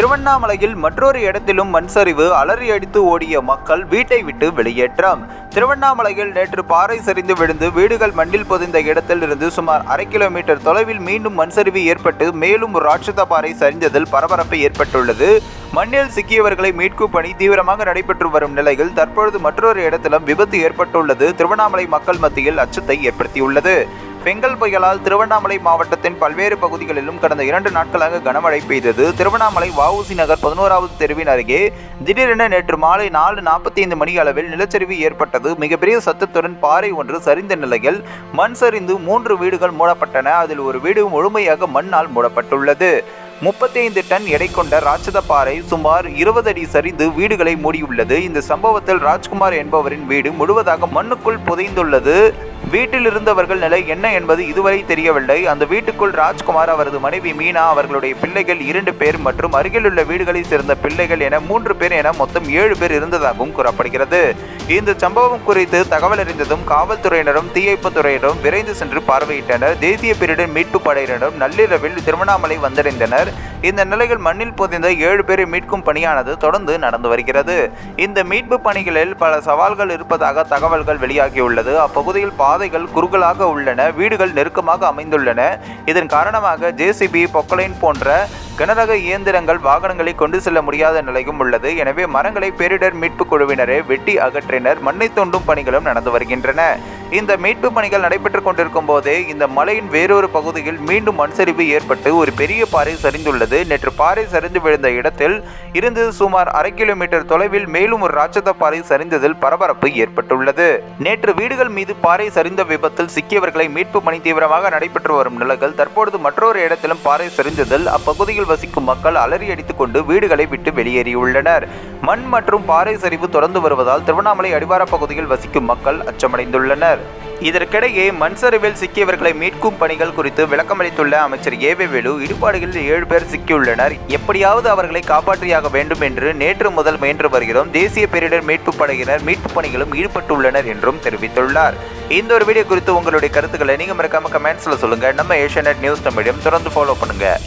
திருவண்ணாமலையில் மற்றொரு இடத்திலும் மண் சரிவு அலறி அடித்து ஓடிய மக்கள் வீட்டை விட்டு வெளியேற்றம். திருவண்ணாமலையில் நேற்று பாறை சரிந்து விழுந்து வீடுகள் மண்ணில் பொதிந்த இடத்தில் இருந்து சுமார் அரை கிலோமீட்டர் தொலைவில் மீண்டும் மண் சரிவு ஏற்பட்டு மேலும் ஒரு ராட்சத பாறை சரிந்ததில் பரபரப்பு ஏற்பட்டுள்ளது. மண்ணில் சிக்கியவர்களை மீட்கும் பணி தீவிரமாக நடைபெற்று வரும் நிலையில் தற்பொழுது மற்றொரு இடத்திலும் விபத்து ஏற்பட்டுள்ளது. திருவண்ணாமலை மக்கள் மத்தியில் அச்சத்தை ஏற்படுத்தியுள்ளது. பெங்கல் புயலால் திருவண்ணாமலை மாவட்டத்தின் பல்வேறு பகுதிகளிலும் கடந்த இரண்டு நாட்களாக கனமழை பெய்தது. திருவண்ணாமலை வஉசி நகர் பதினோராவது தெருவின் அருகே திடீரென நேற்று மாலை நாலு நாற்பத்தி ஐந்து மணி அளவில் நிலச்சரிவு ஏற்பட்டது. மிகப்பெரிய சத்தத்துடன் பாறை ஒன்று சரிந்த நிலையில் மண் சரிந்து மூன்று வீடுகள் மூடப்பட்டன. அதில் ஒரு வீடு முழுமையாக மண்ணால் மூடப்பட்டுள்ளது. முப்பத்தி ஐந்து டன் எடை கொண்ட ராட்சத பாறை சுமார் இருபது அடி சரிந்து வீடுகளை மூடியுள்ளது. இந்த சம்பவத்தில் ராஜ்குமார் என்பவரின் வீடு முழுவதாக மண்ணுக்குள் புதைந்துள்ளது. வீட்டில் இருந்தவர்கள் நிலை என்ன என்பது இதுவரை தெரியவில்லை. அந்த வீட்டுக்குள் ராஜ்குமார் அவரது மனைவி மீனா அவர்களுடைய பிள்ளைகள் இரண்டு பேர் மற்றும் அருகிலுள்ள வீடுகளைச் சேர்ந்த பிள்ளைகள் என மூன்று பேர் என மொத்தம் ஏழு பேர் இருந்ததாகவும் கூறப்படுகிறது. இந்த சம்பவம் குறித்து தகவல் அறிந்ததும் காவல்துறையினரும் தீயணைப்புத் துறையினரும் விரைந்து சென்று பார்வையிட்டனர். தேசிய பேரிடர் மீட்பு படையினரும் நள்ளிரவில் திருவண்ணாமலை வந்தடைந்தனர். இந்த நிலையில் மண்ணில் புதைந்த ஏழு பேரை மீட்கும் பணியானது தொடர்ந்து நடந்து வருகிறது. இந்த மீட்பு பணிகளில் பல சவால்கள் இருப்பதாக தகவல்கள் வெளியாகியுள்ளது. அப்பகுதியில் பாதைகள் குறுகலாக உள்ளன வீடுகள் நெருக்கமாக அமைந்துள்ளன. இதன் காரணமாக ஜேசிபி பொக்கலைன் போன்ற கனரக இயந்திரங்கள் வாகனங்களை கொண்டு செல்ல முடியாத நிலையும் உள்ளது. எனவே மரங்களை பேரிடர் மீட்பு குழுவினரே வெட்டி அகற்றினர். மண்ணை தோண்டும் பணிகளும் நடந்து வருகின்றன. இந்த மீட்பு பணிகள் நடைபெற்றுக் கொண்டிருக்கும் போதே இந்த மலையின் வேறொரு பகுதியில் மீண்டும் மண் சரிவு ஏற்பட்டு ஒரு பெரிய பாறை சரிந்துள்ளது. நேற்று பாறை சரிந்து விழுந்த இடத்தில் இருந்து சுமார் அரை கிலோமீட்டர் தொலைவில் மேலும் ஒரு ராட்சத பாறை சரிந்ததில் பரபரப்பு ஏற்பட்டுள்ளது. நேற்று வீடுகள் மீது பாறை சரிந்த விபத்தில் சிக்கியவர்களை மீட்பு பணி தீவிரமாக நடைபெற்று வரும் நிலையில் தற்பொழுது மற்றொரு இடத்திலும் பாறை சரிந்ததில் அப்பகுதியில் வசிக்கும் மக்கள் அலறி அடித்துக் கொண்டு வீடுகளை விட்டு வெளியேறியுள்ளனர். மண் மற்றும் பாறை சரிவு தொடர்ந்து வருவதால் திருவண்ணாமலை அடிவார பகுதியில் வசிக்கும் மக்கள் அச்சமடைந்துள்ளனர். இதற்கிடையே மண்சரிவில் சிக்கியவர்களை மீட்கும் பணிகள் குறித்து விளக்கமளித்துள்ள அமைச்சர் ஏவே வேலு இடுபாடுகளில் ஏழு பேர் சிக்கியுள்ளனர். எப்படியாவது அவர்களை காப்பாற்றியாக வேண்டும் என்று நேற்று முதல் முயன்று வருகிறோம். தேசிய பேரிடர் மீட்பு படையினர் மீட்பு பணிகளும் ஈடுபட்டுள்ளனர் என்றும் தெரிவித்துள்ளார். இந்த ஒரு வீடியோ குறித்து உங்களுடைய கருத்துக்களை நீங்கள் மறக்காம கமெண்ட்ஸில் சொல்லுங்கள் நம்ம ஏஷியநெட் நியூஸ் தமிழையும் தொடர்ந்து ஃபாலோ பண்ணுங்கள்